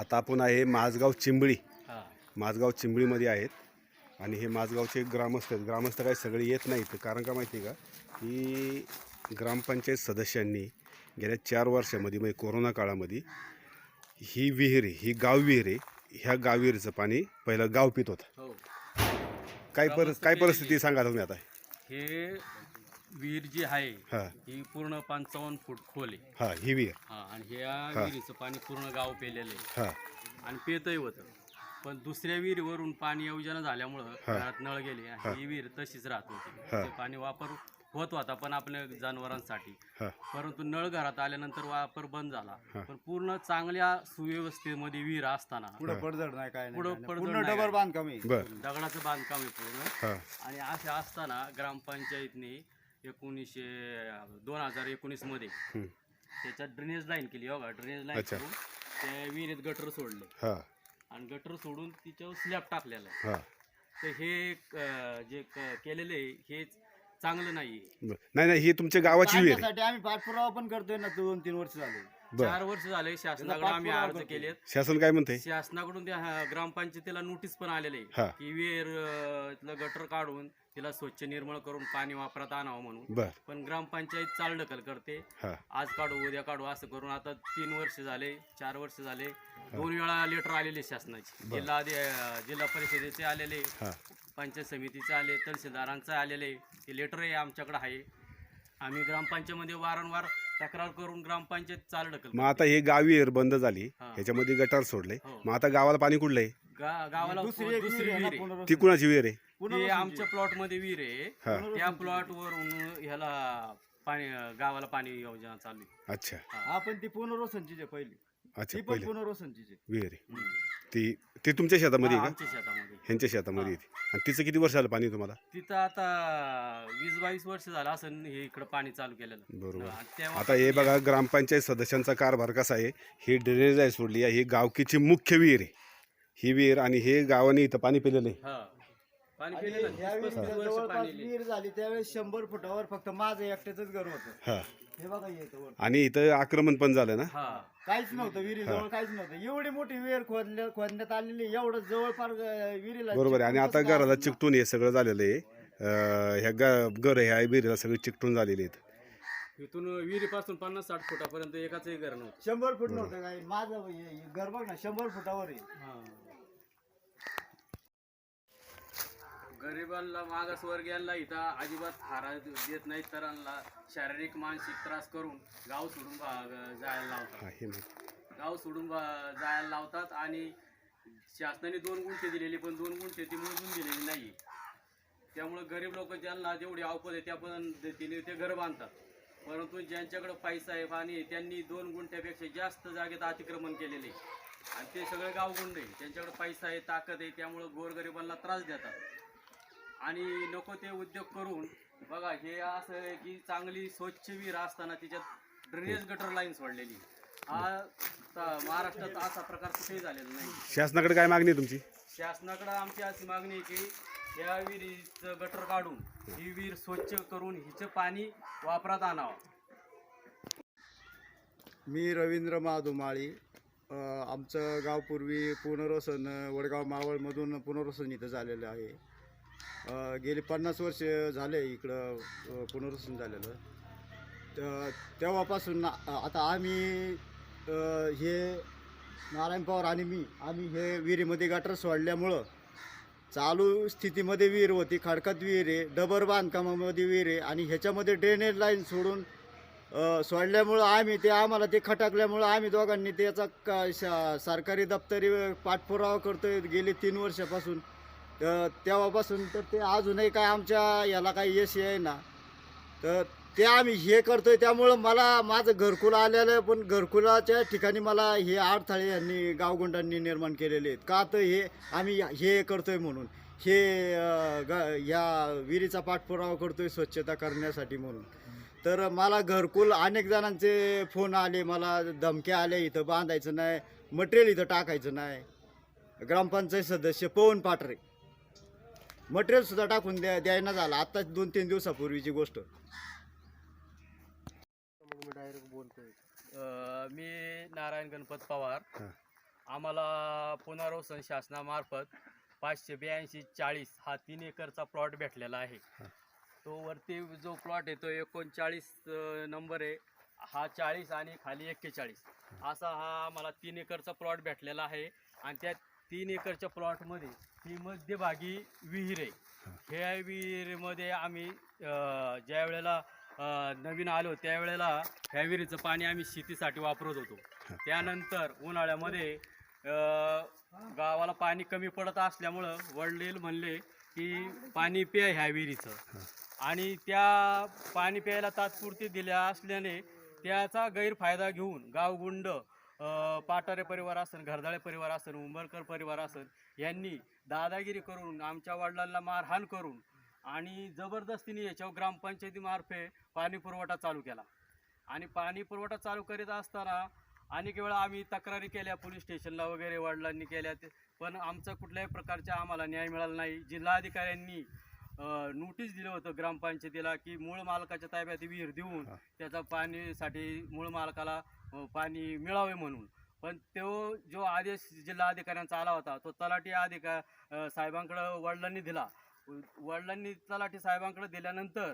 आता आपण आहे माझगाव चिंबळी. हा. माझगाव चिंबळीमध्ये आहेत. आणि हे माझगावचे ग्रामस्थ आहेत. ग्रामस्थ काही सगळे येत नाहीत. कारण का माहिती आहे का? की ग्रामपंचायत सदस्यांनी गेल्या चार वर्षामध्ये म्हणजे कोरोना काळामध्ये ही विहीर ही गाव विहीर आहे. ह्या गाव विहिरीचं पाणी पहिलं गाव पित होतं. हो. काय पर काय. परिस्थिती सांगा तुम्ही आता. हे विहीर जी आहे हां. ही पूर्ण पंचावन्न फूट खोल आहे. हां ही विहीर. हा आणि ह्या विहिरीचं पाणी पूर्ण गाव पेलेलं आहे. हां. आणि पेतही होतं पण दुसऱ्या विहिरीवरून पाणी योजना झाल्यामुळं घरात नळ गेले आणि ही. विहीर तशीच राहत होती. हा. ते पाणी वापर होत होता पण आपल्या जनावरांसाठी. हां. परंतु नळ घरात आल्यानंतर वापर बंद झाला. हा. पण पूर्ण चांगल्या सुव्यवस्थेमध्ये विहीर असताना पुढं पडझड नाही काय नाही पुढं नाही. पडझड पूर्ण नाही डबर. बांधकाम आहे. बरं. दगडाचं बांधकाम आहे पूर्ण. हां. आणि असे असताना ग्रामपंचायतने एकोणीसशे दोन हजार एकोणीसमध्ये हं. त्याच्यात ड्रेनेज लाईन केली हो का ड्रेनेज लाईन अच्छा. करून त्या विहिरीत गटर सोडले. हां. आणि गटर सोडून तिच्यावर स्लॅब टाकलेला. आहे हां. तर हे अं, जे क- केलेलं आहे हे चांगलं नाही बरं. नाही नाही ही तुमच्या गावाची विहीर आहे. काढण्यासाठी आम्ही पाठपुरावा पण करतोय ना दोन तीन वर्ष झाले. चार वर्ष झाले शासनाकडे आम्ही अर्ज करतो. केलेत. शासन काय म्हणते शासनाकडून त्या हा, ग्रामपंचायतीला नोटीस पण आलेले हा. की विहीर अं, इथलं गटर काढून तिला स्वच्छ निर्मळ करून पाणी वापरात आणावं म्हणून. बरं. पण ग्रामपंचायत चालढकल करते. हां. आज काढू उद्या काढू असं करून आता तीन वर्ष झाले चार वर्ष झाले. दोन वेळा लेटर आलेले शासनाचे. जिल्हा अधि- जिल्हा परिषदेचे आलेले हां. पंचायत समितीचे आले तहसीलदारांचे आलेले. ते लेटर आहे आमच्याकडे आहे. आम्ही ग्रामपंचायतमध्ये वारंवार तक्रार करून ग्रामपंचायत चालढकल मग आता हे गाव विहीर बंद झाली. हां. ह्याच्यामध्ये गटार सोडले. हो. मग आता गावाला पाणी कुठलं आहे गा- गावाला दुसरी दुसरी विहीर आहे. ती कुणाची विहीर आहे? ते आमच्या प्लॉटमध्ये विहीर आहे. त्या प्लॉट वरून ह्याला पाणी गावाला पाणी योजना चालू आहे. अच्छा. हा. पण ती पुनर्वसनची पहिली. अच्छा ती पण पहिले. पुनर्वसनची आहे. विहीर. आहे हम्म. ती ती तुमच्या शेतामध्ये हा, आहे का? आमच्या शेतामध्ये. ह्यांच्या शेतामध्ये येते. आणि तिचं किती वर्ष झालं पाणी तुम्हाला? तिथं आता वीस बावीस वर्ष झालं असं हे इकडं पाणी चालू केलेलं. बरोबर. हा, तेव्हा आता हे बघा ग्रामपंचायत सदस्यांचा कारभार कसा आहे ही ड्रेनेज आहे सोडली आहे. ही गावकीची मुख्य विहीर आहे. ही विहीर आणि हे गावाने इथं पाणी पिलेलं आहे. हा. पाणी आणि पिलेलं. ह्या तीस- पस्तीस विहिरीच्या वर्ष जवळपास पाणी लिहिलं. विहीर झाली त्यावेळेस शंभर फुटावर फक्त माझं एकट्याच घर होतं. हां. हे बघा येतं वर. आणि इथं आक्रमण पण झालं ना? हा. काहीच नव्हतं विहिरी जवळ काहीच नव्हतं. एवढी मोठी विहीर खोदल्या खोदण्यात आलेली एवढं जवळपार अं, विहिरीला बरोबर आहे. आणि आता घराला? चिकटून हे सगळं झालेलं आहे. अं, ह्या ग घर ह्या विहिरीला सगळे चिकटून झालेले आहेत. इथून विहिरीपासून पन्नास साठ फुटापर्यंत एकाचही घर नव्हतं. शंभर फूट नव्हतं काय माझं हे- हे घर बघ ना शंभर फुटावर आहे. गरिबांना मागासवर्गीयांना इथं अजिबात हारा देत नाहीत तरांना शारीरिक मानसिक त्रास करून गाव सोडून जायला लावतात. गाव सोडून जायला लावतात आणि शासनाने दोन गुंठे दिलेले पण दोन गुंठे ती मोजून दिलेली नाही त्यामुळे गरीब लोक ज्यांना जेवढी अवपद आहे त्या पद्धतीने ते घर बांधतात परंतु ज्यांच्याकडे पैसा आहे पाणी त्यांनी दोन गुंठ्यापेक्षा जास्त जागेत अतिक्रमण केलेले. आणि ते सगळे गावगुंड आहे त्यांच्याकडे पैसा आहे ताकद आहे त्यामुळं गोरगरिबांना त्रास देतात आणि नको ते उद्योग करून बघा हे असं आहे की चांगली स्वच्छ विहीर असताना तिच्यात ड्रेनेज गटर लाईन सोडलेली. हा त- महाराष्ट्रात असा प्रकार कुठेही झालेला नाही. शासनाकडे काय मागणी आहे तुमची? शासनाकडे आमची अशी मागणी आहे की या विहिरीचं गटर काढून ही विहीर स्वच्छ करून हिचं पाणी वापरात आणावं. मी रवींद्र महादुमाळी अ, आमचं गाव पूर्वी पुनर्वसन वडगाव मावळमधून पुनर्वसन इथं झालेलं आहे. अ, गेली पन्नास वर्ष झाले इकडं अ, पुनर्वसन झालेलं. तर तेव्हापासून आ- आता आम्ही अ, हे नारायण पवार आणि मी आम्ही हे विहिरीमध्ये गटर सोडल्यामुळं चालू स्थितीमध्ये विहीर होती खडकात विहीर आहे डबर बांधकामामध्ये विहीर आहे आणि ह्याच्यामध्ये ड्रेनेज लाईन सोडून अ, सोडल्यामुळं आम्ही ते आम्हाला ते खटकल्यामुळं आम्ही दोघांनी त्याचा का शा- सरकारी दप्तरी पाठपुरावा करतोय गेली तीन वर्षापासून. तर तेव्हापासून तर ते अजूनही काय आमच्या याला काही यश आहे ना तर ते आम्ही हे करतोय त्यामुळं मला माझं घरकुल आलेलं आहे पण घरकुलाच्या ठिकाणी मला हे अडथळे यांनी गावगुंडांनी निर्माण केलेले आहेत. का तर हे आम्ही हे करतोय म्हणून. हे ग या विहिरीचा पाठपुरावा करतोय स्वच्छता करण्यासाठी म्हणून. तर मला घरकुल अनेक जणांचे फोन आले मला धमक्या आल्या इथं बांधायचं नाही मटेरियल इथं टाकायचं नाही. ग्रामपंचायत सदस्य पवन पाटरे. मटेरियल सुद्धा टाकून द्या द्यायना झालं. आत्ताच दोन तीन दिवसापूर्वीची गोष्ट. अ, मी नारायण गणपत पवार. हां. आम्हाला पुनर्वसन शासनामार्फत पाचशे ब्याऐंशी चाळीस हा तीन एकरचा प्लॉट भेटलेला आहे. तो वरती जो प्लॉट आहे तो एकोणचाळीस अं, नंबर आहे. हा चाळीस आणि खाली एक्केचाळीस. असा हा आम्हाला तीन एकरचा प्लॉट भेटलेला आहे. आणि त्या तीन एकरच्या प्लॉटमध्ये ही मध्यभागी विहीर आहे. ह्या विहिरीमध्ये आम्ही ज्या वेळेला नवीन आलो त्यावेळेला ह्या विहिरीचं पाणी आम्ही शेतीसाठी वापरत होतो. त्यानंतर उन्हाळ्यामध्ये गावाला पाणी कमी पडत असल्यामुळं वडील म्हणले की पाणी पे ह्या विहिरीचं. आणि त्या पाणी प्यायला तात्पुरती दिल्या असल्याने त्याचा गैरफायदा घेऊन गावगुंड पाटारे परिवार असेल घरदाळे परिवार असेल उंबरकर परिवार असेल यांनी दादागिरी करून आमच्या वडिलांना मारहाण करून आणि जबरदस्तीने याच्यावर ग्रामपंचायतीमार्फे पाणी पुरवठा चालू केला. आणि पाणी पुरवठा चालू करीत असताना अनेक वेळा आम्ही तक्रारी केल्या पोलीस स्टेशनला वगैरे वडिलांनी केल्या. ते पण आमचा कुठल्याही प्रकारचा आम्हाला न्याय मिळाला नाही. जिल्हाधिकाऱ्यांनी नोटीस दिलं होतं ग्रामपंचायतीला की मूळ मालकाच्या ताब्यात विहीर देऊन. त्याचा पाणीसाठी मूळ मालकाला पाणी मिळावे म्हणून. पण तो जो आदेश जिल्हा अधिकाऱ्यांचा आला होता तो तलाठी अधिका साहेबांकडं वडिलांनी दिला. वडिलांनी तलाठी साहेबांकडे दिल्यानंतर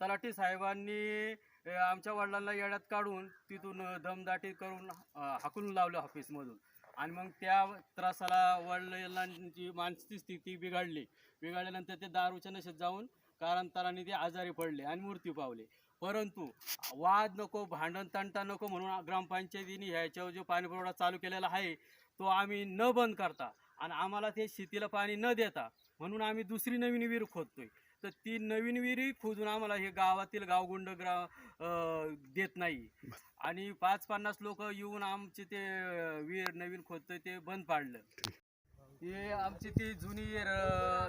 तलाठी साहेबांनी आमच्या वडिलांना येड्यात काढून तिथून दमदाटी करून हाकून हाकलून लावलं ऑफिसमधून. आणि मग त्या त्रासाला वडिलांची मानसिक स्थिती बिघडली. बिघडल्यानंतर ते दारूच्या नशेत जाऊन कारांतराने ते आजारी पडले आणि मृत्यू पावले. परंतु वाद नको भांडण तंटा नको म्हणून ग्रामपंचायतीने ह्याच्यावर जो पाणीपुरवठा चालू केलेला आहे तो आम्ही न बंद करता आणि आम्हाला ते शेतीला पाणी न देता म्हणून आम्ही दुसरी नवीन विहीर खोदतोय. तर ती नवीन विहिरी खोदून आम्हाला हे गावातील गावगुंड ग्रा देत नाही. आणि पाच पन्नास लोक येऊन आमचे ते विहीर नवीन खोदतोय ते बंद पाडलं. हे आमची ती जुनी र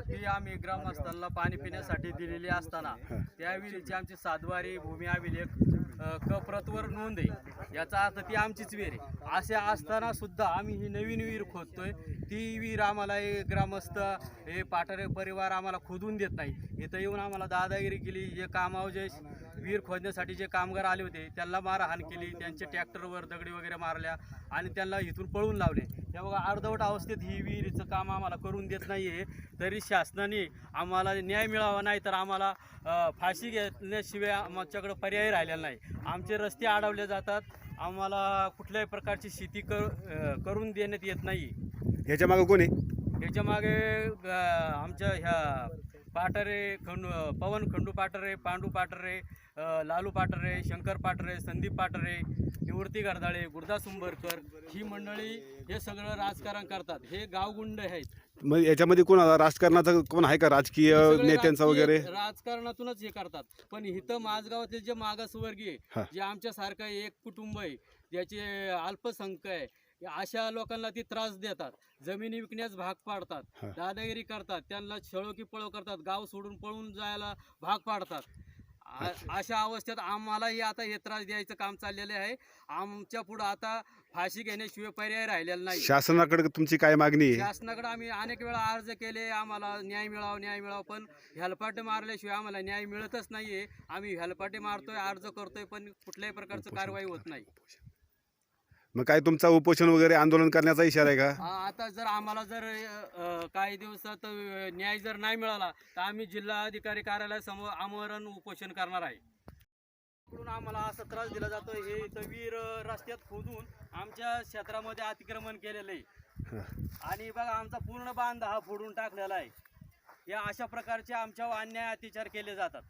ती आम्ही ग्रामस्थांना पाणी पिण्यासाठी दिलेली असताना त्या विहिरीची आमची सातवारी भूमी अभिलेख कप्रतवर क प्रतवर नोंद आहे. याचा अर्थ ती आमचीच विहीर आहे. असे असताना सुद्धा आम्ही ही नवीन विहीर खोदतोय. ती विहीर आम्हाला हे ग्रामस्थ हे पाठारे परिवार आम्हाला खोदून देत नाही. इथं येऊन आम्हाला दादागिरी केली. जे कामावर जे विहीर खोदण्यासाठी जे कामगार आले होते त्यांना मारहाण केली. त्यांचे ट्रॅक्टरवर दगडी वगैरे मारल्या आणि त्यांना इथून पळून लावले. त्या बघा अर्धवट अवस्थेत ही विहिरीचं काम आम्हाला करून देत नाही आहे तरी शासनाने आम्हाला न्याय मिळावा नाही तर आम्हाला फाशी घेण्याशिवाय आमच्याकडं पर्याय राहिलेला नाही. आमचे रस्ते अडवले जातात. आम्हाला कुठल्याही प्रकारची शेती कर करून देण्यात येत नाही ह्याच्या मागं कोण आहे? त्याच्यामागे आमच्या ह्या पाटारे खंडू पवन खंडू पाटारे पांडू पाटारे लालू पाटारे शंकर पाटारे संदीप पाटारे निवृत्ती गरदाळे गुरुदास उंबरकर ही मंडळी हे सगळं राजकारण करतात. हे गावगुंड आहेत. मग याच्यामध्ये कोण राजकारणाचा कोण आहे का? राजकीय सगळे नेत्यांचा राजकीय- वगैरे? राजकारणातूनच हे करतात. पण इथं माझगावातले जे मागासवर्गीय हा. जे आमच्यासारखं एक कुटुंब आहे ज्याचे अल्पसंख्य आहे अशा लोकांना ती त्रास देतात. जमिनी विकण्यास भाग पाडतात. दादागिरी करतात. त्यांना छळो की पळो करतात. गाव सोडून पळून जायला भाग पाडतात. अशा अवस्थेत आम्हालाही आता हे त्रास द्यायचं काम चाललेलं आहे. आमच्या पुढं आता फाशी घेण्याशिवाय पर्याय राहिलेला नाही. शासनाकडे तुमची काय मागणी आहे? शासनाकडे आम्ही अनेक वेळा अर्ज केले. आम्हाला न्याय मिळावा न्याय मिळावा. पण हेलपाटे मारल्याशिवाय आम्हाला न्याय मिळतच नाहीये. आम्ही हेलपाटे मारतोय अर्ज करतोय पण कुठल्याही प्रकारचं कारवाई होत नाही. मग काय तुमचा उपोषण वगैरे आंदोलन करण्याचा इशारा आहे का? आ- आता जर आम्हाला जर अ, काही दिवसात अ, न्याय जर नाही मिळाला तर आम्ही जिल्हाधिकारी कार्यालयासमोर आमरण उपोषण करणार आहे. इकडून आम्हाला असा त्रास दिला जातो हे इथं वीर अ, रस्त्यात खोदून आमच्या क्षेत्रामध्ये अतिक्रमण केलेलं आहे. आणि बघा आमचा पूर्ण बांध हा फोडून टाकलेला आहे. या अशा प्रकारचे आमच्यावर अन्याय अत्याचार केले जातात.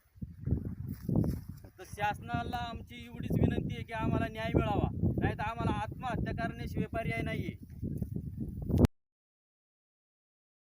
तर शासनाला आमची एवढीच विनंती आहे की आम्हाला न्याय मिळावा. नाही तर आम्हाला आत्महत्या करण्याशिवाय पर्याय नाही आहे